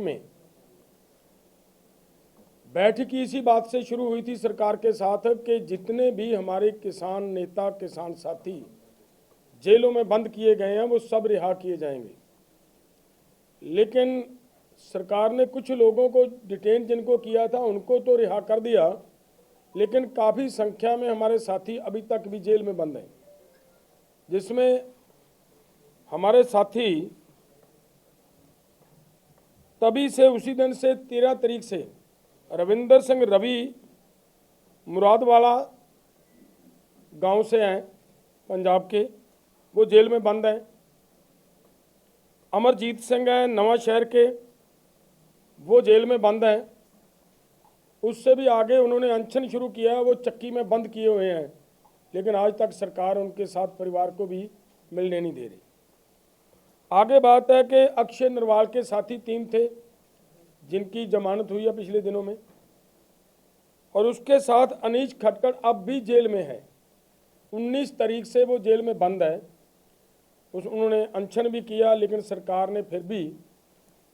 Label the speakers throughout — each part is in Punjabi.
Speaker 1: में। बैठक इसी बात से शुरू हुई थी सरकार के साथ कि जितने भी हमारे किसान नेता, किसान साथी जेलों में बंद किए गए हैं, वो सब रिहा किए जाएँगे। लेकिन सरकार ने कुछ लोगों को डिटेन जिनको किया था, उनको तो रिहा कर दिया, लेकिन काफ़ी संख्या में हमारे साथी अभी तक भी जेल में बंद हैं। जिसमें हमारे साथी तभी से उसी दिन से तेरह तारीख से रविंदर सिंह रवि मुरादवाला गाँव से हैं, पंजाब के। वो जेल में बंद हैं। अमरजीत सिंह हैं, नवा शहर के। वो जेल में बंद हैं। उससे भी आगे उन्होंने अनशन शुरू किया है, वो चक्की में बंद किए हुए हैं। लेकिन आज तक सरकार उनके साथ परिवार को भी मिलने नहीं दे रही। आगे बात है कि अक्षय नरवाल के साथी तीन थे, जिनकी जमानत हुई है पिछले दिनों में। और उसके साथ अनीश खटकर अब भी जेल में है। 19 तारीख से वो जेल में बंद है। उस, उन्होंने अनशन भी किया, लेकिन सरकार ने फिर भी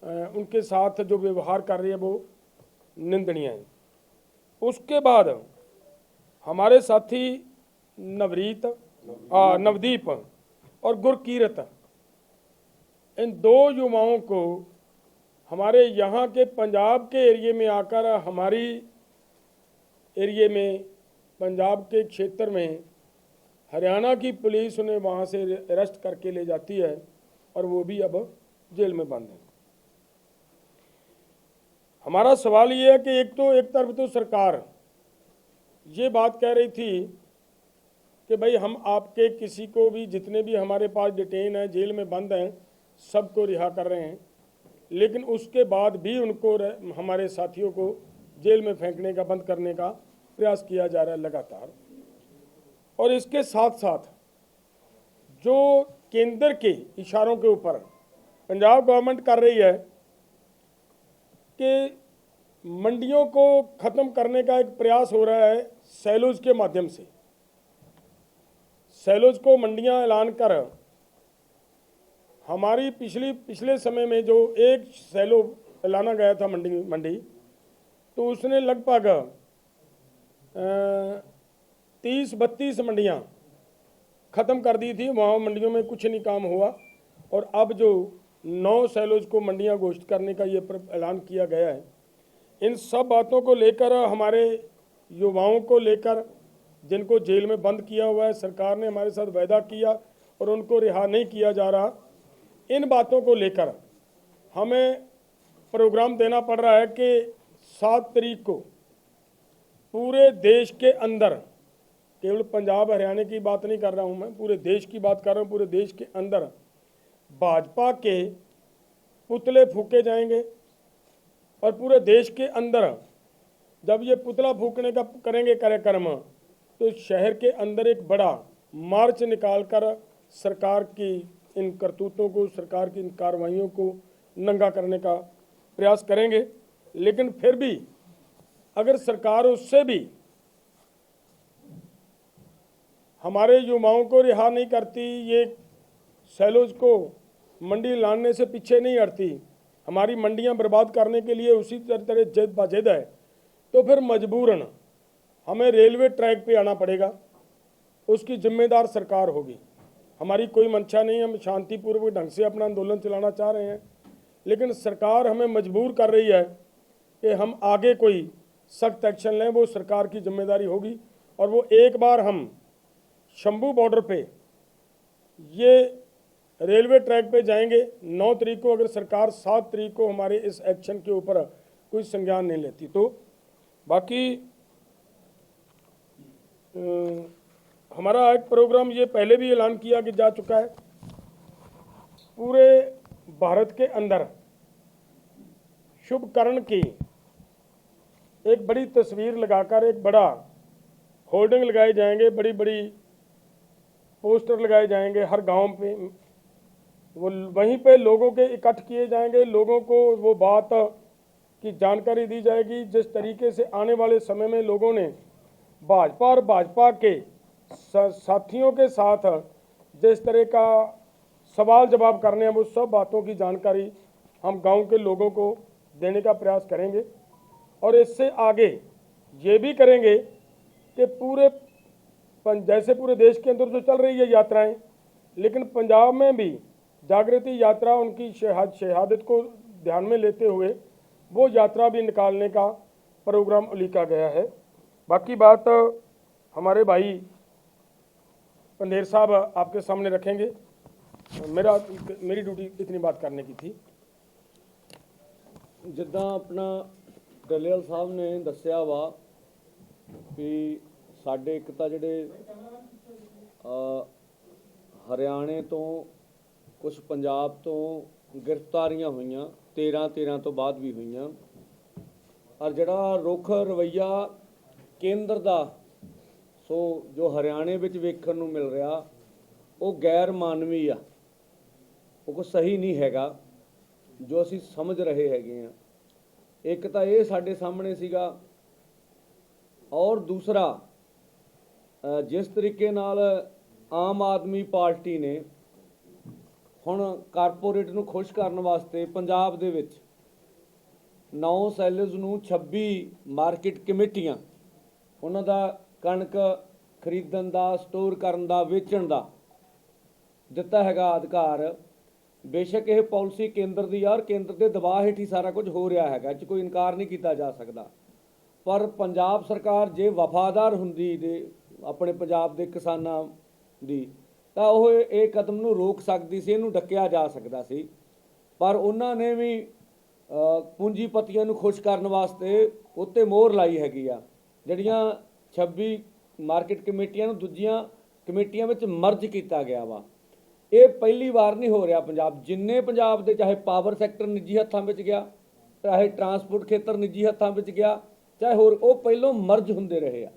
Speaker 1: उनके साथ जो व्यवहार कर रही है वो निंदनीय है। उसके बाद हमारे साथी नवरीत नवदीप और गुरकीरत। इन दो युवाओं को हमारे यहाँ के पंजाब के एरिए में आकर, हमारी एरिए में, पंजाब के क्षेत्र में, हरियाणा की पुलिस उन्हें वहाँ से अरेस्ट करके ले जाती है और वो भी अब जेल में बंद है। हमारा सवाल ये है कि एक तो एक तरफ़ तो सरकार ये बात कह रही थी कि भाई हम आपके किसी को भी, जितने भी हमारे पास डिटेन हैं, जेल में बंद हैं सबको रिहा कर रहे हैं। लेकिन उसके बाद भी उनको हमारे साथियों को जेल में फेंकने का, बंद करने का प्रयास किया जा रहा है लगातार। और इसके साथ साथ जो केंद्र के इशारों के ऊपर पंजाब गवर्नमेंट कर रही है कि मंडियों को ख़त्म करने का एक प्रयास हो रहा है सैलूज के माध्यम से। सैलूज को मंडियाँ ऐलान कर हमारी पिछली, पिछले समय में जो एक सैलो ऐलाना गया था मंडी मंडी तो उसने लगभग तीस बत्तीस मंडियाँ ख़त्म कर दी थी। वहाँ मंडियों में कुछ नहीं काम हुआ और अब जो नौ सैलोज को मंडियाँ घोषित करने का ये ऐलान किया गया है। इन सब बातों को लेकर, हमारे युवाओं को लेकर, जिनको जेल में बंद किया हुआ है, सरकार ने हमारे साथ वायदा किया और उनको रिहा नहीं किया जा रहा। इन बातों को लेकर हमें प्रोग्राम देना पड़ रहा है कि सात तारीख को पूरे देश के अंदर, केवल पंजाब हरियाणा की बात नहीं कर रहा हूँ मैं, पूरे देश की बात कर रहा हूँ, पूरे देश के अंदर भाजपा के पुतले फूके जाएँगे और पूरे देश के अंदर जब ये पुतला फूकने का करेंगे कार्यक्रम तो शहर के अंदर एक बड़ा मार्च निकालकर सरकार की इन करतूतों को, सरकार की इन कार्रवाइयों को नंगा करने का प्रयास करेंगे। लेकिन फिर भी अगर सरकार उससे भी हमारे युवाओं को रिहा नहीं करती, ये सैलोज को मंडी लाने से पीछे नहीं हटती, हमारी मंडियाँ बर्बाद करने के लिए उसी तरह तरह जिद बाजिद है तो फिर मजबूरन हमें रेलवे ट्रैक पे आना पड़ेगा, उसकी जिम्मेदार सरकार होगी। हमारी कोई मंशा नहीं हम शांतिपूर्वक ढंग से अपना आंदोलन चलाना चाह रहे हैं। लेकिन सरकार हमें मजबूर कर रही है कि हम आगे कोई सख्त एक्शन लें वो सरकार की ज़िम्मेदारी होगी। और वो एक बार हम शंभू बॉर्डर पे ये रेलवे ट्रैक पे जाएँगे नौ तारीख को अगर सरकार सात तारीख को हमारे इस एक्शन के ऊपर कोई संज्ञान नहीं लेती। तो बाकी अ, हमारा एक प्रोग्राम ये पहले भी ऐलान किया कि जा चुका है। पूरे भारत के अंदर शुभ करण की एक बड़ी तस्वीर लगाकर, एक बड़ा होर्डिंग लगाए जाएँगे बड़ी बड़ी पोस्टर लगाए जाएँगे हर गाँव पे वो वहीं पे लोगों के इकट्ठ किए जाएँगे, लोगों को वो बात की जानकारी दी जाएगी। जिस तरीके से आने वाले समय में लोगों ने भाजपा और भाजपा के साथियों के साथ जिस तरह का सवाल जवाब करने हैं वो सब बातों की जानकारी हम गाँव के लोगों को देने का प्रयास करेंगे। और इससे आगे ये भी करेंगे कि पूरे जैसे पूरे देश के अंदर तो चल रही है यात्राएँ, लेकिन पंजाब में भी जागृति यात्रा उनकी शहाद शहादत को ध्यान में लेते हुए वो यात्रा भी निकालने का प्रोग्राम उलीका गया है। बाकी बात हमारे भाई पंदेर साहब आपके सामने रखेंगे मेरा मेरी ड्यूटी इतनी बात करने की थी
Speaker 2: ਜਿੱਦਾਂ ਆਪਣਾ ਡੱਲੇਵਾਲ ਸਾਹਿਬ ਨੇ ਦੱਸਿਆ ਵਾ ਵੀ ਸਾਡੇ ਇੱਕ ਤਾਂ ਜਿਹੜੇ ਅ, ਹਰਿਆਣੇ ਤੋਂ ਕੁਝ ਪੰਜਾਬ ਤੋਂ ਗ੍ਰਿਫਤਾਰੀਆਂ ਹੋਈਆਂ 13 13 ਤੋਂ ਬਾਅਦ ਵੀ ਹੋਈਆਂ ਔਰ ਜਿਹੜਾ ਰੁੱਖ ਰਵਈਆ ਕੇਂਦਰ ਦਾ ਸੋ ਜੋ ਹਰਿਆਣੇ ਵਿੱਚ ਵੇਖਣ ਨੂੰ ਮਿਲ ਰਿਹਾ, ਉਹ ਗੈਰ ਮਾਨਵੀ ਆ। ਉਹ ਕੋ ਸਹੀ ਨਹੀਂ ਹੈਗਾ, ਜੋ ਅਸੀਂ ਸਮਝ ਰਹੇ ਹੈਗੇ ਆ। ਇੱਕ ਤਾਂ ਇਹ ਸਾਡੇ ਸਾਹਮਣੇ ਸੀਗਾ, ਔਰ ਦੂਸਰਾ ਜਿਸ ਤਰੀਕੇ ਨਾਲ ਆਮ ਆਦਮੀ ਪਾਰਟੀ ਨੇ ਹੁਣ ਕਾਰਪੋਰੇਟ ਨੂੰ ਖੁਸ਼ ਕਰਨ ਵਾਸਤੇ ਪੰਜਾਬ ਦੇ ਵਿੱਚ 9 ਸੈਲਜ਼ ਨੂੰ 26 ਮਾਰਕੀਟ ਕਮੇਟੀਆਂ, ਉਹਨਾਂ ਦਾ ਕਣਕ ਖਰੀਦਣ ਦਾ, ਸਟੋਰ ਕਰਨ ਦਾ, ਵੇਚਣ ਦਾ ਦਿੱਤਾ ਹੈਗਾ ਅਧਿਕਾਰ। ਬੇਸ਼ੱਕ ਇਹ ਪਾਲਿਸੀ ਕੇਂਦਰ ਦੀ ਆ ਔਰ ਕੇਂਦਰ ਦੇ ਦਬਾਅ ਹੇਠ ਹੀ ਸਾਰਾ ਕੁਝ ਹੋ ਰਿਹਾ ਹੈਗਾ, ਇਹ 'ਚ ਕੋਈ ਇਨਕਾਰ ਨਹੀਂ ਕੀਤਾ ਜਾ ਸਕਦਾ। ਪਰ ਪੰਜਾਬ ਸਰਕਾਰ ਜੇ ਵਫਾਦਾਰ ਹੁੰਦੀ ਦੇ, ਆਪਣੇ ਪੰਜਾਬ ਦੇ ਕਿਸਾਨਾਂ ਦੀ, ਤਾਂ ਉਹ ਇਹ ਕਦਮ ਨੂੰ ਰੋਕ ਸਕਦੀ ਸੀ, ਇਹਨੂੰ ਡੱਕਿਆ ਜਾ ਸਕਦਾ ਸੀ। ਪਰ ਉਹਨਾਂ ਨੇ ਵੀ ਪੂੰਜੀਪਤੀਆਂ ਨੂੰ ਖੁਸ਼ ਕਰਨ ਵਾਸਤੇ ਉੱਤੇ ਮੋਹਰ ਲਾਈ ਹੈਗੀ ਆ, ਜਿਹੜੀਆਂ 26 ਮਾਰਕੀਟ ਕਮੇਟੀਆਂ ਨੂੰ ਦੂਜੀਆਂ ਕਮੇਟੀਆਂ ਵਿੱਚ ਮਰਜ ਕੀਤਾ ਗਿਆ ਵਾ। ਇਹ ਪਹਿਲੀ ਵਾਰ ਨਹੀਂ ਹੋ ਰਿਹਾ ਪੰਜਾਬ। ਜਿੰਨੇ ਪੰਜਾਬ ਦੇ ਚਾਹੇ ਪਾਵਰ ਸੈਕਟਰ ਨਿੱਜੀ ਹੱਥਾਂ ਵਿੱਚ ਗਿਆ, ਚਾਹੇ ਟਰਾਂਸਪੋਰਟ ਖੇਤਰ ਨਿੱਜੀ ਹੱਥਾਂ ਵਿੱਚ ਗਿਆ, ਚਾਹੇ ਹੋਰ, ਉਹ ਪਹਿਲੋਂ ਮਰਜ ਹੁੰਦੇ ਰਹੇ ਆ।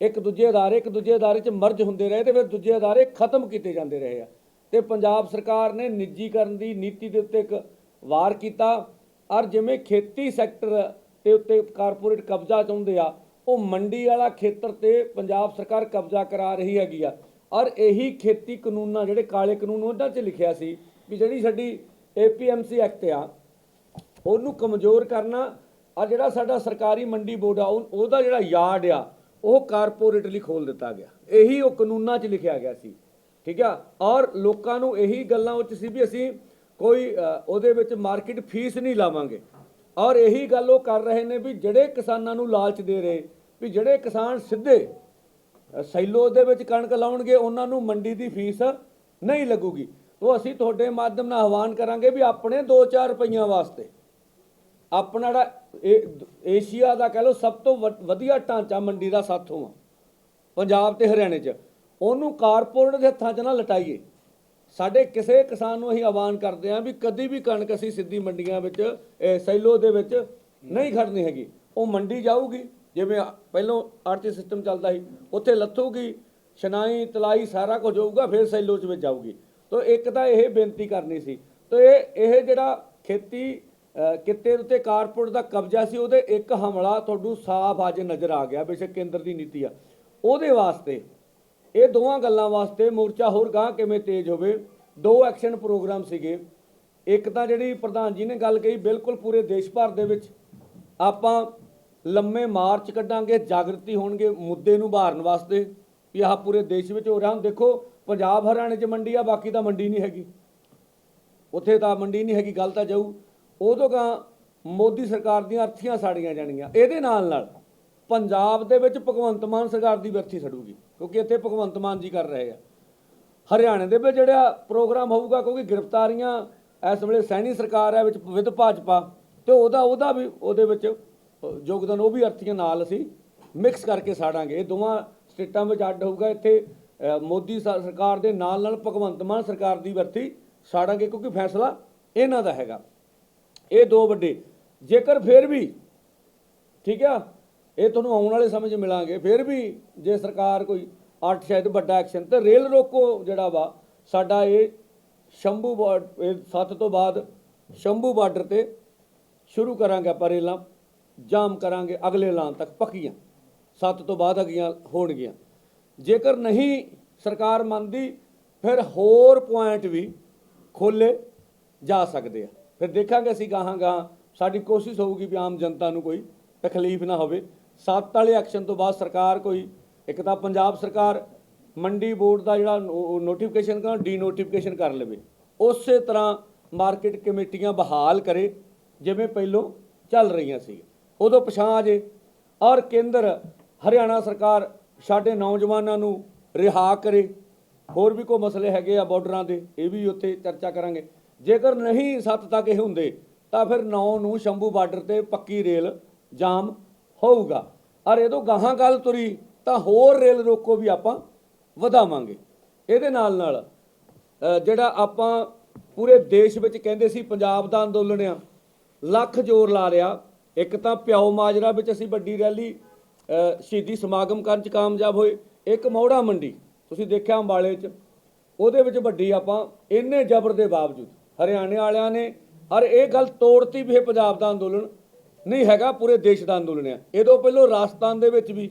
Speaker 2: ਇੱਕ ਦੂਜੇ ਅਦਾਰੇ, ਇੱਕ ਦੂਜੇ ਅਦਾਰੇ 'ਚ ਮਰਜ ਹੁੰਦੇ ਰਹੇ ਤੇ ਫਿਰ ਦੂਜੇ ਅਦਾਰੇ ਖਤਮ ਕੀਤੇ ਜਾਂਦੇ ਰਹੇ ਆ। ਤੇ ਪੰਜਾਬ ਸਰਕਾਰ ਨੇ ਨਿੱਜੀਕਰਨ ਦੀ ਨੀਤੀ ਦੇ ਉੱਤੇ ਇੱਕ ਵਾਰ ਕੀਤਾ। ਔਰ ਜਿਵੇਂ ਖੇਤੀ ਸੈਕਟਰ ਤੇ ਉੱਤੇ ਕਾਰਪੋਰੇਟ ਕਬਜ਼ਾ ਚਾਹੁੰਦੇ ਆ ਉਹ ਮੰਡੀ ਵਾਲਾ ਖੇਤਰ ਤੇ ਪੰਜਾਬ ਸਰਕਾਰ ਕਬਜ਼ਾ ਕਰਾ ਰਹੀ ਹੈਗੀ ਆ। ਔਰ ਇਹੀ ਖੇਤੀ ਕਾਨੂੰਨਾਂ, ਜਿਹੜੇ ਕਾਲੇ ਕਾਨੂੰਨ ਉਹਨਾਂ 'ਚ ਲਿਖਿਆ ਸੀ ਵੀ ਜਿਹੜੀ ਸਾਡੀ ਏਪੀਐਮਸੀ ਐਕਟ ਆ, ਉਹਨੂੰ ਕਮਜ਼ੋਰ ਕਰਨਾ ਆ ਜਿਹੜਾ ਸਾਡਾ ਸਰਕਾਰੀ ਮੰਡੀ ਬੋਰਡ ਆ, ਉਹ- ਉਹਦਾ ਜਿਹੜਾ ਯਾਰਡ ਆ, ਉਹ ਕਾਰਪੋਰੇਟਲੀ ਖੋਲ ਦਿੱਤਾ ਗਿਆ। ਇਹੀ ਉਹ ਕਾਨੂੰਨਾਂ 'ਚ ਲਿਖਿਆ ਗਿਆ ਸੀ। ਠੀਕ ਆ? ਔਰ ਲੋਕਾਂ ਨੂੰ ਇਹੀ ਗੱਲਾਂ ਉੱਚ ਸੀ ਵੀ ਅਸੀਂ ਕੋਈ ਉਹਦੇ ਵਿੱਚ ਮਾਰਕੀਟ ਫੀਸ ਨਹੀਂ ਲਾਵਾਂਗੇ। ਔਰ ਇਹੀ ਗੱਲ ਉਹ ਕਰ ਰਹੇ ਨੇ ਵੀ ਜਿਹੜੇ ਕਿਸਾਨਾਂ ਨੂੰ ਲਾਲਚ ਦੇ ਰਹੇ, ਵੀ ਜਿਹੜੇ ਕਿਸਾਨ ਸਿੱਧੇ ਸੈਲੋ ਦੇ ਵਿੱਚ ਕਣਕ ਲਾਉਣਗੇ, ਉਹਨਾਂ ਨੂੰ ਮੰਡੀ ਦੀ ਫੀਸ ਨਹੀਂ ਲੱਗੂਗੀ। ਤੋਂ ਅਸੀਂ ਤੁਹਾਡੇ ਮਾਧਿਅਮ ਨਾਲ ਆਹਵਾਨ ਕਰਾਂਗੇ ਵੀ ਆਪਣੇ 2-4 ਰੁਪਈਆਂ ਵਾਸਤੇ, ਆਪਣਾ ਜਿਹੜਾ ਏਸ਼ੀਆ ਦਾ ਕਹ ਲਓ ਸਭ ਤੋਂ ਵ- ਵਧੀਆ ਢਾਂਚਾ ਮੰਡੀ ਦਾ ਸਾਥੋਂ ਆ, ਪੰਜਾਬ ਤੇ ਹਰਿਆਣੇ 'ਚ। ਉਹਨੂੰ ਕਾਰਪੋਰੇਟ ਦੇ ਹੱਥਾਂ 'ਚ ਨਾ ਲਟਾਈਏ। ਸਾਡੇ ਕਿਸੇ ਕਿਸਾਨ ਨੂੰ ਅਸੀਂ ਆਹਵਾਨ ਕਰਦੇ ਹਾਂ ਵੀ ਕਦੀ ਵੀ ਕਣਕ ਅਸੀਂ ਸਿੱਧੀ ਮੰਡੀਆਂ ਵਿੱਚ ਸੈਲੋ ਦੇ ਵਿੱਚ ਨਹੀਂ ਖੜਨੀ ਹੈਗੀ। ਉਹ ਮੰਡੀ ਜਾਊਗੀ ਜਿਵੇਂ ਆ- ਪਹਿਲੋਂ ਆਰਥਿਕ ਸਿਸਟਮ ਚੱਲਦਾ ਸੀ ਉੱਥੇ ਲੱਥੂਗੀ ਸ਼ਨਾਈ ਤਲਾਈ ਸਾਰਾ ਕੁਝ ਹੋਊਗਾ ਫਿਰ ਸੈਲੋ 'ਚ ਵਿੱਚ ਜਾਊਗੀ। ਤਾਂ ਇੱਕ ਤਾਂ ਇਹ ਬੇਨਤੀ ਕਰਨੀ ਸੀ। ਤੋਂ ਇਹ ਇਹ ਜਿਹੜਾ ਖੇਤੀ ਅ, ਕਿੱਤੇ ਉੱਤੇ ਕਾਰਪੋਰੇਟ ਦਾ ਕਬਜ਼ਾ ਸੀ ਉਹਦੇ ਇੱਕ ਹਮਲਾ ਤੁਹਾਨੂੰ ਸਾਫ਼ ਅੱਜ ਨਜ਼ਰ ਆ ਗਿਆ ਬੇਸ਼ੱਕ ਕੇਂਦਰ ਦੀ ਨੀਤੀ ਆ। ਉਹਦੇ ਵਾਸਤੇ ਇਹ ਦੋਵਾਂ ਗੱਲਾਂ ਵਾਸਤੇ ਮੋਰਚਾ ਹੋਰ ਗਾਂ ਕਿਵੇਂ ਤੇਜ਼ ਹੋਵੇ? ਦੋ ਐਕਸ਼ਨ ਪ੍ਰੋਗਰਾਮ ਸੀਗੇ। ਇੱਕ ਤਾਂ ਜਿਹੜੀ ਪ੍ਰਧਾਨ ਜੀ ਨੇ ਗੱਲ ਕਹੀ ਬਿਲਕੁਲ ਪੂਰੇ ਦੇਸ਼ ਭਰ ਦੇ ਵਿੱਚ। ਆਪਾਂ ਲੰਮੇ ਮਾਰਚ ਕੱਢਾਂਗੇ, ਜਾਗਰਤੀ ਹੋਣਗੇ ਮੁੱਦੇ ਨੂੰ ਬਾਰਨ ਵਾਸਤੇ ਵੀ ਆਹ ਪੂਰੇ ਦੇਸ਼ ਵਿੱਚ ਹੋ ਰਿਹਾ। ਹੁਣ ਦੇਖੋ, ਪੰਜਾਬ ਹਰਿਆਣੇ 'ਚ ਮੰਡੀ ਆ, ਬਾਕੀ ਤਾਂ ਮੰਡੀ ਨਹੀਂ ਹੈਗੀ। ਉੱਥੇ ਤਾਂ ਮੰਡੀ ਨਹੀਂ ਹੈਗੀ, ਗੱਲ ਤਾਂ ਜਾਊ। ਉਦੋਂ ਕਾਂ ਮੋਦੀ ਸਰਕਾਰ ਦੀਆਂ ਅਰਥੀਆਂ ਸਾੜੀਆਂ ਜਾਣਗੀਆਂ ਇਹਦੇ ਨਾਲ ਨਾਲ ਪੰਜਾਬ ਦੇ ਵਿੱਚ ਭਗਵੰਤ ਮਾਨ ਸਰਕਾਰ ਦੀ ਵਰਥੀ ਸੜੂਗੀ। ਕਿਉਂਕਿ ਇੱਥੇ ਭਗਵੰਤ ਮਾਨ ਜੀ ਕਰ ਰਹੇ ਆ। ਹਰਿਆਣੇ ਦੇ ਵਿੱਚ ਜਿਹੜਾ ਪ੍ਰੋਗਰਾਮ ਹੋਊਗਾ, ਕਿਉਂਕਿ ਗ੍ਰਿਫਤਾਰੀਆਂ ਇਸ ਵੇਲੇ ਸੈਣੀ ਸਰਕਾਰ ਹੈ ਵਿੱਚ ਵਿਦ ਭਾਜਪਾ ਤੇ ਉਹਦਾ ਉਹਦਾ ਵੀ ਉਹਦੇ ਵਿੱਚ ਯੋਗਦਾਨ, ਉਹ ਵੀ ਅਰਥੀਆਂ ਨਾਲ ਅਸੀਂ ਮਿਕਸ ਕਰਕੇ ਸਾੜਾਂਗੇ। ਇਹ ਦੋਵਾਂ ਸਟੇਟਾਂ ਵਿੱਚ ਅੱਡ ਹੋਊਗਾ। ਇੱਥੇ ਮੋਦੀ ਸਰ- ਸਰਕਾਰ ਦੇ ਨਾਲ ਨਾਲ ਭਗਵੰਤ ਮਾਨ ਸਰਕਾਰ ਦੀ ਵਰਤੀ ਸਾੜਾਂਗੇ, ਕਿਉਂਕਿ ਫੈਸਲਾ ਇਹਨਾਂ ਦਾ ਹੈਗਾ। ਇਹ ਦੋ ਵੱਡੇ। ਜੇਕਰ ਫਿਰ ਵੀ, ਠੀਕ ਆ ਇਹ ਤੁਹਾਨੂੰ ਆਉਣ ਵਾਲੇ ਸਮੇਂ 'ਚ ਮਿਲਾਂਗੇ। ਫਿਰ ਵੀ ਜੇ ਸਰਕਾਰ ਕੋਈ ਅੱਠ ਸ਼ਾਇਦ ਵੱਡਾ ਐਕਸ਼ਨ ਤੇ ਰੇਲ ਰੋਕੋ ਜਿਹੜਾ ਵਾ, ਸਾਡਾ ਇਹ ਸ਼ੰਭੂ ਬਾਰਡ ਇਹ ਸੱਤ ਤੋਂ ਬਾਅਦ ਸ਼ੰਭੂ ਬਾਰਡਰ ਤੇ ਸ਼ੁਰੂ ਕਰਾਂਗੇ ਆਪਾਂ ਰੇਲਾਂ, ਜਾਮ ਕਰਾਂਗੇ ਅਗਲੇ ਐਲਾਨ ਤੱਕ, ਪੱਕੀਆਂ। ਸੱਤ ਤੋਂ ਬਾਅਦ ਅਗੀਆਂ ਹੋਣਗੀਆਂ। ਜੇਕਰ ਨਹੀਂ ਸਰਕਾਰ ਮੰਨਦੀ, ਫਿਰ ਹੋਰ ਪੁਆਇੰਟ ਵੀ ਖੋਲੇ ਜਾ ਸਕਦੇ ਆ। ਫਿਰ ਦੇਖਾਂਗੇ ਅਸੀਂ ਗਾਹਾਂ ਗਾਹਾਂ ਸਾਡੀ ਕੋਸ਼ਿਸ਼ ਹੋਊਗੀ ਵੀ ਆਮ ਜਨਤਾ ਨੂੰ ਕੋਈ ਤਕਲੀਫ ਨਾ ਹੋਵੇ। ਸੱਤ ਵਾਲੇ ਐਕਸ਼ਨ ਤੋਂ ਬਾਅਦ ਸਰਕਾਰ ਕੋਈ, ਇੱਕ ਤਾਂ ਪੰਜਾਬ ਸਰਕਾਰ ਮੰਡੀ ਬੋਰਡ ਦਾ ਜਿਹੜਾ ਨੋਟੀਫਿਕੇਸ਼ਨ ਕਰ ਡੀ ਨੋਟੀਫਿਕੇਸ਼ਨ ਕਰ ਲਵੇ। ਉਸੇ ਤਰ੍ਹਾਂ ਮਾਰਕੀਟ ਕਮੇਟੀਆਂ ਬਹਾਲ ਕਰੇ, ਜਿਵੇਂ ਪਹਿਲੋਂ ਚੱਲ ਰਹੀਆਂ ਸੀ। ਉਦੋਂ ਪਛਾਂ ਜੇ, ਔਰ ਕੇਂਦਰ ਹਰਿਆਣਾ ਸਰਕਾਰ ਸਾਡੇ ਨੌਜਵਾਨਾਂ ਨੂੰ ਰਿਹਾ ਕਰੇ। ਹੋਰ ਵੀ ਕੋਈ ਮਸਲੇ ਹੈਗੇ ਆ ਬਾਰਡਰਾਂ ਦੇ, ਇਹ ਵੀ ਉੱਥੇ ਚਰਚਾ ਕਰਾਂਗੇ। ਜੇਕਰ ਨਹੀਂ ਸੱਤ ਤੱਕ ਇਹ ਹੁੰਦੇ, ਤਾਂ ਫਿਰ 9 ਨੂੰ ਸ਼ੰਭੂ ਬਾਰਡਰ ਤੇ ਪੱਕੀ ਰੇਲ ਜਾਮ ਹੋਊਗਾ। ਔਰ ਇਹ ਗਾਹਾਂ ਗੱਲ ਤੁਰੀ, ਤਾਂ ਹੋਰ ਰੇਲ ਰੋਕੋ ਵੀ ਆਪਾਂ ਵਧਾਵਾਂਗੇ। ਇਹਦੇ ਨਾਲ ਨਾਲ ਜਿਹੜਾ ਆਪਾਂ ਪੂਰੇ ਦੇਸ਼ ਵਿੱਚ ਕਹਿੰਦੇ ਸੀ ਪੰਜਾਬ ਦਾ ਅੰਦੋਲਨ ਆ, ਲੱਖ ਜ਼ੋਰ ਲਾ ਲਿਆ ਇੱਕ ਤਾਂ ਪਿਓ ਮਾਜਰਾ ਵਿੱਚ ਅਸੀਂ ਵੱਡੀ ਰੈਲੀ ਸ਼ਹੀਦੀ ਸਮਾਗਮ ਕਰਨ ਚ ਕਾਮਯਾਬ ਹੋਏ। ਇੱਕ ਮੌੜਾ ਮੰਡੀ, ਤੁਸੀਂ ਦੇਖਿਆ ਅੰਬਾਲੇ ਚ, ਉਹਦੇ ਵਿੱਚ ਵੱਡੀ ਆਪਾਂ ਇੰਨੇ ਜ਼ਬਰ ਦੇ ਬਾਵਜੂਦ, ਹਰਿਆਣੇ ਵਾਲਿਆਂ ਨੇ ਔਰ ਇਹ ਗੱਲ ਤੋੜਤੀ ਵੀ ਇਹ ਪੰਜਾਬ ਦਾ ਅੰਦੋਲਨ। ਨਹੀਂ ਹੈਗਾ, ਪੂਰੇ ਦੇਸ਼ ਦਾ ਅੰਦੋਲਨ ਹੈ ਇਹਦੋਂ ਪਹਿਲਾਂ ਰਾਜਸਥਾਨ ਦੇ ਵਿੱਚ ਵੀ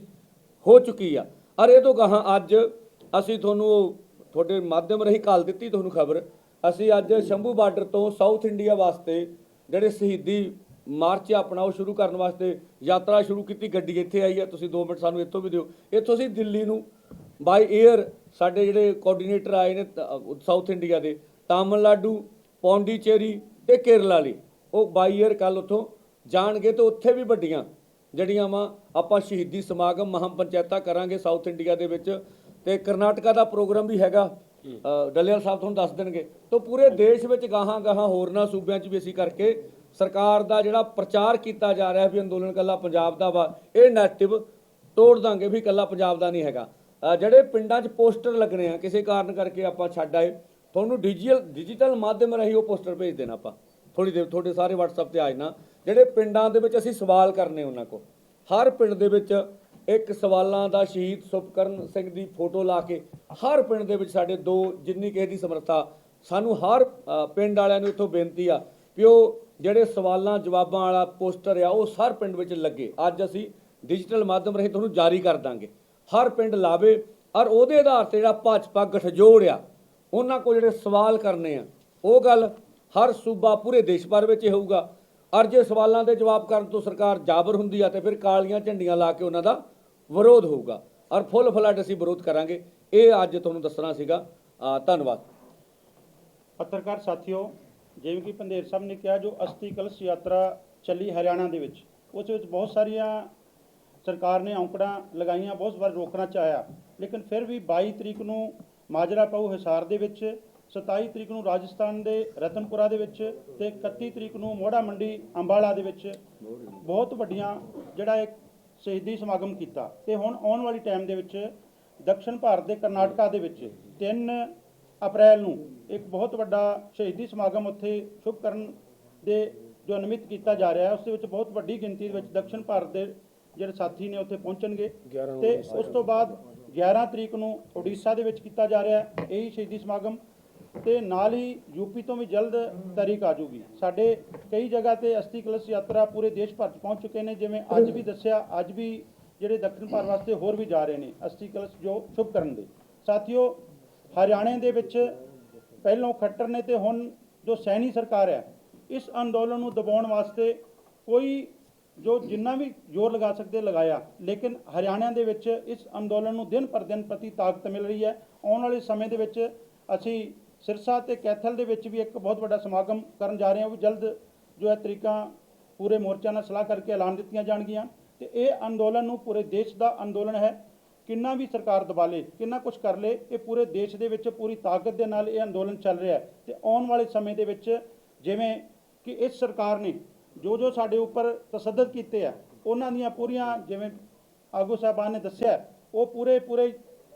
Speaker 2: ਹੋ ਚੁੱਕੀ ਆ। ਔਰ ਇਹ ਤੋਂ ਗਾਹਾਂ ਅੱਜ ਅਸੀਂ ਤੁਹਾਨੂੰ ਤੁਹਾਡੇ ਮਾਧਿਅਮ ਰਾਹੀਂ ਕਾਲ ਦਿੱਤੀ ਤੁਹਾਨੂੰ ਖਬਰ। ਅਸੀਂ ਅੱਜ ਸ਼ੰਭੂ ਬਾਰਡਰ ਤੋਂ ਸਾਊਥ ਇੰਡੀਆ ਵਾਸਤੇ ਜਿਹੜੇ ਸ਼ਹੀਦੀ ਮਾਰਚ ਆਪਣਾ, ਉਹ ਸ਼ੁਰੂ ਕਰਨ ਵਾਸਤੇ ਯਾਤਰਾ ਸ਼ੁਰੂ ਕੀਤੀ। ਗੱਡੀ ਇੱਥੇ ਆਈ ਹੈ ਤੁਸੀਂ 2 ਮਿੰਟ ਸਾਨੂੰ ਇੱਥੋਂ ਵੀ ਦਿਓ। ਇੱਥੋਂ ਅਸੀਂ ਦਿੱਲੀ ਨੂੰ ਬਾਈ 에ਅਰ ਸਾਡੇ ਜਿਹੜੇ ਕੋਆਰਡੀਨੇਟਰ ਆਏ ਨੇ ਸਾਊਥ ਇੰਡੀਆ ਦੇ, ਤਾਮਿਲਨਾਡੂ, ਪੌਂਡੀਚੇਰੀ ਤੇ ਕੇਰਲਾ ਲਈ। ਉਹ ਬਾਈ 에ਅਰ ਕੱਲ ਉੱਥੋਂ ਜਾਣਗੇ ਤੇ ਉੱਥੇ ਵੀ ਵੱਡੀਆਂ ਜਿਹੜੀਆਂ ਵਾ ਆਪਾਂ ਸ਼ਹੀਦੀ ਸਮਾਗਮ ਮਹਾਂ ਪੰਚਾਇਤਾਂ ਕਰਾਂਗੇ ਸਾਊਥ ਇੰਡੀਆ ਦੇ ਵਿੱਚ ਤੇ ਕਰਨਾਟਕਾ ਦਾ ਪ੍ਰੋਗਰਾਮ ਵੀ ਹੈਗਾ। ਡੱਲੇਵਾਲ ਸਾਹਿਬ ਤੁਹਾਨੂੰ ਦੱਸ ਦੇਣਗੇ। ਤੋਂ ਪੂਰੇ ਦੇਸ਼ ਵਿੱਚ ਗਾਹਾਂ ਗਾਹਾਂ ਹੋਰਨਾਂ ਸੂਬਿਆਂ 'ਚ ਵੀ ਅਸੀਂ ਕਰਕੇ ਸਰਕਾਰ ਦਾ ਜਿਹੜਾ ਪ੍ਰਚਾਰ ਕੀਤਾ ਜਾ ਰਿਹਾ ਵੀ ਅੰਦੋਲਨ ਕੱਲਾ ਪੰਜਾਬ ਦਾ ਵਾ ਇਹ ਨੈਰੇਟਿਵ ਤੋੜ ਦਾਂਗੇ ਵੀ ਕੱਲਾ ਪੰਜਾਬ ਦਾ ਨਹੀਂ ਹੈਗਾ। ਜਿਹੜੇ ਪਿੰਡਾਂ 'ਚ ਪੋਸਟਰ ਲੱਗਣੇ ਆ ਕਿਸੇ ਕਾਰਨ ਕਰਕੇ ਆਪਾਂ ਛੱਡ ਆਏ ਤੁਹਾਨੂੰ ਡਿਜੀਟਲ ਡਿਜੀਟਲ ਮਾਧਿਅਮ ਰਾਹੀਂ ਉਹ ਪੋਸਟਰ ਭੇਜ ਦੇਣਾ ਆਪਾਂ। ਥੋੜੀ ਦੇਰ ਤੁਹਾਡੇ ਸਾਰੇ WhatsApp ਤੇ ਆ ਜਾਣਾ। ਜਿਹੜੇ ਪਿੰਡਾਂ ਦੇ ਵਿੱਚ ਅਸੀਂ ਸਵਾਲ ਕਰਨੇ ਉਹਨਾਂ ਕੋ ਹਰ ਪਿੰਡ ਦੇ ਵਿੱਚ ਇੱਕ ਸਵਾਲਾਂ ਦਾ ਸ਼ਹੀਦ ਸੁਪਕਰਨ ਸਿੰਘ ਦੀ ਫੋਟੋ ਲਾ ਕੇ ਹਰ ਪਿੰਡ ਦੇ ਵਿੱਚ ਸਾਡੇ ਦੋ ਜਿੰਨੀ ਕਿਸੇ ਦੀ ਸਮਰੱਥਾ, ਸਾਨੂੰ ਹਰ ਪਿੰਡ ਵਾਲਿਆਂ ਨੂੰ ਇੱਥੋਂ ਬੇਨਤੀ ਆ ਕਿ ਉਹ ਜਿਹੜੇ ਸਵਾਲਾਂ, ਜਵਾਬਾਂ ਵਾਲਾ ਪੋਸਟਰ ਆ, ਉਹ ਹਰ ਪਿੰਡ ਵਿੱਚ ਲੱਗੇ। ਅੱਜ ਅਸੀਂ ਡਿਜੀਟਲ ਮਾਧਿਅਮ ਰਾਹੀਂ ਤੁਹਾਨੂੰ ਜਾਰੀ ਕਰ ਦਾਂਗੇ। ਹਰ ਪਿੰਡ ਲਾਵੇ ਔਰ ਉਹਦੇ ਆਧਾਰ ਤੇ ਜਿਹੜਾ ਭਾਜਪਾ ਗਠਜੋੜ ਆ, ਉਹਨਾਂ ਕੋਲ ਜਿਹੜੇ ਸਵਾਲ ਕਰਨੇ ਆ, ਉਹ ਗੱਲ ਹਰ ਸੂਬਾ, ਪੂਰੇ ਦੇਸ਼ ਭਰ ਵਿੱਚ ਇਹ ਹੋਊਗਾ। ਔਰ ਜੇ ਸਵਾਲਾਂ ਦੇ ਜਵਾਬ ਕਰਨ ਤੋਂ ਸਰਕਾਰ ਜਾਬਰ ਹੁੰਦੀ ਆ ਤੇ ਫਿਰ ਕਾਲੀਆਂ ਝੰਡੀਆਂ ਲਾ ਕੇ ਉਹਨਾਂ ਦਾ ਵਿਰੋਧ ਹੋਊਗਾ। ਔਰ ਫੁੱਲ ਫਲੱਟ ਅਸੀਂ ਵਿਰੋਧ ਕਰਾਂਗੇ। ਇਹ ਅੱਜ ਤੁਹਾਨੂੰ ਦੱਸਣਾ ਸੀਗਾ। ਧੰਨਵਾਦ।
Speaker 3: ਪੱਤਰਕਾਰ ਸਾਥੀਓ, ਜਿਵੇਂ ਕਿ ਪੰਦੇਰ ਸਾਹਿਬ ਨੇ ਕਿਹਾ, ਜੋ ਅਸਥੀ ਕਲਸ਼ ਯਾਤਰਾ ਚੱਲੀ ਹਰਿਆਣਾ ਦੇ ਵਿੱਚ, ਉਸ ਵਿੱਚ ਬਹੁਤ ਸਾਰੀਆਂ ਸਰਕਾਰ ਨੇ ਔਂਕੜਾਂ ਲਗਾਈਆਂ, ਬਹੁਤ ਵਾਰ ਰੋਕਣਾ ਚਾਹਿਆ। ਲੇਕਿਨ ਫਿਰ ਵੀ 22 ਤਰੀਕ ਨੂੰ ਮਾਜਰਾ ਪਾਉ ਹਿਸਾਰ ਦੇ ਵਿੱਚ 27 ਤਰੀਕ ਨੂੰ ਰਾਜਸਥਾਨ ਦੇ ਰਤਨਪੁਰਾ ਦੇ ਵਿੱਚ ਤੇ 31 ਤਰੀਕ ਨੂੰ ਮੋੜਾ ਮੰਡੀ ਅੰਬਾਲਾ ਦੇ ਵਿੱਚ ਬਹੁਤ ਵੱਡੀਆਂ ਜਿਹੜਾ ਇੱਕ ਸ਼ਹੀਦੀ ਸਮਾਗਮ ਕੀਤਾ। ਤੇ ਹੁਣ ਆਉਣ ਵਾਲੀ ਟਾਈਮ ਦੇ ਵਿੱਚ ਦੱਖਣ ਭਾਰਤ ਦੇ ਕਰਨਾਟਕਾ ਦੇ ਵਿੱਚ 3 ਅਪ੍ਰੈਲ ਨੂੰ ਇੱਕ ਬਹੁਤ ਵੱਡਾ ਸ਼ਹੀਦੀ ਸਮਾਗਮ ਉੱਥੇ ਸ਼ੁਭ ਕਰਨ ਦੇ ਜੋ ਨਿਮਿਤ ਕੀਤਾ ਜਾ ਰਿਹਾ ਹੈ ਉਸ ਦੇ ਵਿੱਚ ਬਹੁਤ ਵੱਡੀ ਗਿਣਤੀ ਦੇ ਵਿੱਚ ਦੱਖਣ ਭਾਰਤ ਦੇ ਜਿਹੜੇ ਸਾਥੀ ਨੇ ਉੱਥੇ ਪਹੁੰਚਣਗੇ।
Speaker 1: 11 ਨੂੰ
Speaker 3: ਤੇ ਉਸ ਤੋਂ ਬਾਅਦ 11 ਤਰੀਕ ਨੂੰ ਓਡੀਸ਼ਾ ਦੇ ਵਿੱਚ ਕੀਤਾ ਜਾ ਰਿਹਾ ਹੈ ਇਹੀ ਸ਼ਹੀਦੀ ਸਮਾਗਮ। ਤੇ ਨਾਲ ਹੀ ਯੂਪੀ ਤੋਂ ਵੀ ਜਲਦ ਤਾਰੀਖ ਆ ਜੂਗੀ। ਸਾਡੇ ਕਈ ਜਗ੍ਹਾ ਤੇ ਅਸਥੀ ਕਲਸ਼ ਯਾਤਰਾ ਪੂਰੇ ਦੇਸ਼ ਭਰ ਚ ਪਹੁੰਚ ਚੁੱਕੇ ਨੇ, ਜਿਵੇਂ ਅੱਜ ਵੀ ਦੱਸਿਆ, ਅੱਜ ਵੀ ਜਿਹੜੇ ਦੱਖਣ ਭਾਰਤ ਵਾਸਤੇ ਹੋਰ ਵੀ ਜਾ ਰਹੇ ਨੇ ਅਸਥੀ ਕਲਸ਼ ਜੋ ਸ਼ੁਭ ਕਰਨ ਦੇ। ਸਾਥੀਓ, ਹਰਿਆਣੇ ਦੇ ਵਿੱਚ ਪਹਿਲੋਂ ਖੱਟਰ ਨੇ ਤੇ ਹੁਣ ਜੋ ਸੈਣੀ ਸਰਕਾਰ ਹੈ, ਇਸ ਅੰਦੋਲਨ ਨੂੰ ਦਬਾਉਣ ਵਾਸਤੇ ਕੋਈ ਜੋ ਜਿੰਨਾ ਵੀ ਜ਼ੋਰ ਲਗਾ ਸਕਦੇ ਲਗਾਇਆ, ਲੇਕਿਨ ਹਰਿਆਣਾ ਦੇ ਵਿੱਚ ਇਸ ਅੰਦੋਲਨ ਨੂੰ ਦਿਨ ਪਰ ਦਿਨ ਪ੍ਰਤੀ ਤਾਕਤ ਮਿਲ ਰਹੀ ਹੈ। ਆਉਣ ਵਾਲੇ ਸਮੇਂ ਦੇ ਵਿੱਚ ਅਸੀਂ ਸਿਰਸਾ ਤੇ ਕੈਥਲ ਦੇ ਵਿੱਚ ਵੀ ਇੱਕ ਬਹੁਤ ਵੱਡਾ ਸਮਾਗਮ ਕਰਨ ਜਾ ਰਹੇ ਹਾਂ। ਉਹ ਵੀ ਜਲਦ ਜੋ ਹੈ ਤਰੀਕਾਂ ਪੂਰੇ ਮੋਰਚਿਆਂ ਨਾਲ ਸਲਾਹ ਕਰਕੇ ਐਲਾਨ ਦਿੱਤੀਆਂ ਜਾਣਗੀਆਂ। ਤੇ ਇਹ ਅੰਦੋਲਨ ਨੂੰ ਪੂਰੇ ਦੇਸ਼ ਦਾ ਅੰਦੋਲਨ ਹੈ। ਕਿੰਨਾ ਵੀ ਸਰਕਾਰ ਦਬਾ ਲੇ, ਕਿੰਨਾ ਕੁਝ ਕਰ ਲੇ, ਇਹ ਪੂਰੇ ਦੇਸ਼ ਦੇ ਵਿੱਚ ਪੂਰੀ ਤਾਕਤ ਦੇ ਨਾਲ ਇਹ ਅੰਦੋਲਨ ਚੱਲ ਰਿਹਾ ਹੈ। ਤੇ ਆਉਣ ਵਾਲੇ ਸਮੇਂ ਦੇ ਵਿੱਚ ਜਿਵੇਂ ਕਿ ਇਸ ਸਰਕਾਰ ਨੇ ਜੋ ਜੋ ਸਾਡੇ ਉੱਪਰ ਤਸੱਦਦ ਕੀਤੇ ਆ, ਉਹਨਾਂ ਦੀਆਂ ਪੂਰੀਆਂ ਜਿਵੇਂ ਆਗੂ ਸਾਹਿਬਾਨ ਨੇ ਦੱਸਿਆ, ਉਹ ਪੂਰੇ ਪੂਰੇ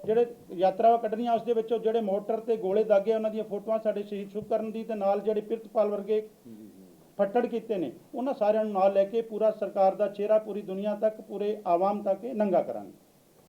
Speaker 3: ਜਿਹੜੇ ਯਾਤਰਾਵਾਂ ਕੱਢਣੀਆਂ ਉਸ ਦੇ ਵਿੱਚੋਂ ਜਿਹੜੇ ਮੋਟਰ ਤੇ ਗੋਲੇ ਦਾਗੇ ਉਹਨਾਂ ਦੀਆਂ ਫੋਟੋਆਂ ਸਾਡੇ ਸ਼ਹੀਦ ਸ਼ੁਭਕਰਨ ਦੀ ਤੇ ਨਾਲ ਜਿਹੜੇ ਪਿਰਤਪਾਲ ਵਰਗੇ ਫੱਟੜ ਕੀਤੇ ਨੇ, ਉਹਨਾਂ ਸਾਰਿਆਂ ਨੂੰ ਨਾਲ ਲੈ ਕੇ ਪੂਰਾ ਸਰਕਾਰ ਦਾ ਚਿਹਰਾ ਪੂਰੀ ਦੁਨੀਆ ਤੱਕ, ਪੂਰੇ ਆਵਾਮ ਤੱਕ ਇਹ ਨੰਗਾ ਕਰਾਂਗੇ।